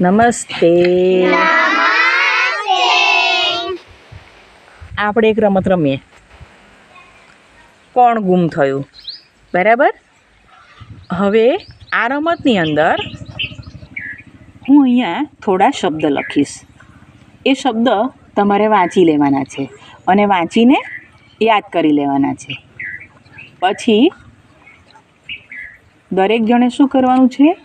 નમસ્તે. આપણે એક રમત રમીએ. કોણ ગુમ થયું? બરાબર? હવે આ રમતની અંદર હું અહીંયા થોડા શબ્દ લખીશ. એ શબ્દ તમારે વાંચી લેવાના છે અને વાંચીને યાદ કરી લેવાના છે. પછી દરેક જણે શું કરવાનું છે?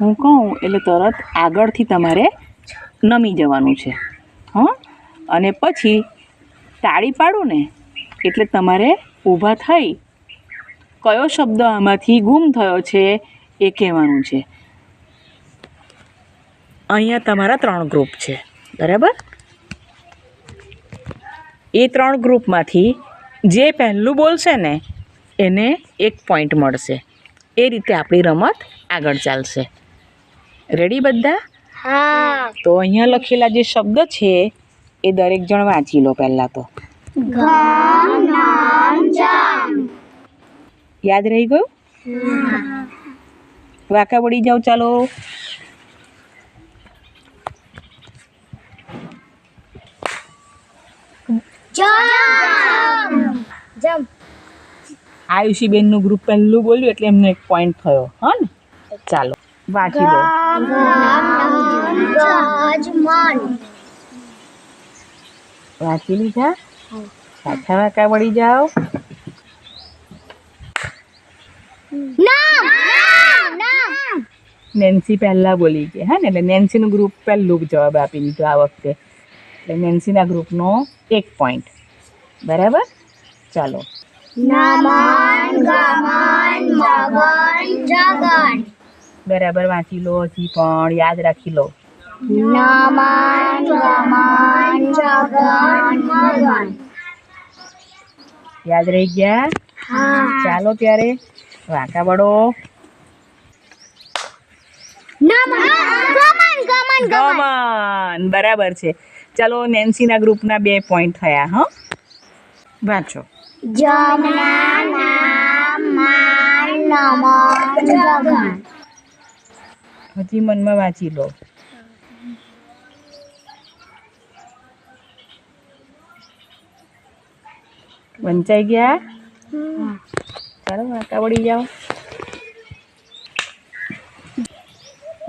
હું કહું એટલે તરત આગળથી તમારે નમી જવાનું છે. હં? અને પછી તાળી પાડું ને એટલે તમારે ઊભા થઈ કયો શબ્દ આમાંથી ગુમ થયો છે એ કહેવાનું છે. અહીંયા તમારા ત્રણ ગ્રુપ છે. બરાબર? એ ત્રણ ગ્રુપમાંથી જે પહેલું બોલશે ને એને એક પોઈન્ટ મળશે. એ રીતે આપણી રમત આગળ ચાલશે. રેડી બધા? હા. તો અહીંયા લખેલા જે શબ્દ છે એ દરેક જણ વાંચી લો પહેલાં તો. યાદ રહી ગયું? વાંકા વળી જાઓ ચાલો. જમ. જમ. આયુષીબેનનું ગ્રુપ પહેલું બોલ્યું એટલે એમને એક પોઈન્ટ થયો. હા ને? ચાલો. વાંચી લો. વાંચી લીધા? પાછા વાંકા વળી જાઓ. નેન્સી પહેલાં બોલી છે હા ને એટલે નેન્સીનું ગ્રુપ પહેલું જવાબ આપી દીધો આ વખતે. એટલે નેન્સીના ગ્રુપનો એક પોઈન્ટ બરાબર? ચાલો. નામાન ગમન મગન જગન. બરાબર વાંચી લો હજી પણ યાદ રાખી લો. નમન ગમન જગન મગન યાદ રહી ગયા? ચાલો ત્યારે વાંકા વડો ગમન બરાબર છે. ચાલો નેન્સીના ગ્રુપના બે પોઈન્ટ થયા હા? વાંચો. જમના નામ માન નમન જગન. હજી મનમાં વાંચી લો. વંચાઈ ગયા? ચાલો વાંકા વળી જાઓ.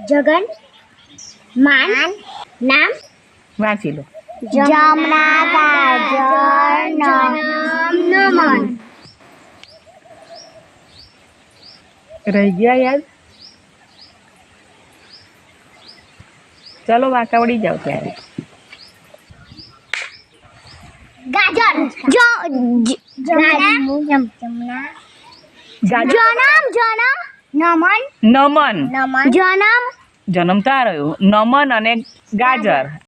જગન માન નામ? વાંચી લો. જમના ગાજર નમ નમન રહી ગયા યાદ ચાલો વાંકા વળી જાઓ ત્યારે. ગાજર. જો જમના જમના. ગાજર. જનમ જનમ નમન. નમન. નમન. જનમ જન્મતા રહ્યું નમન અને ગાજર.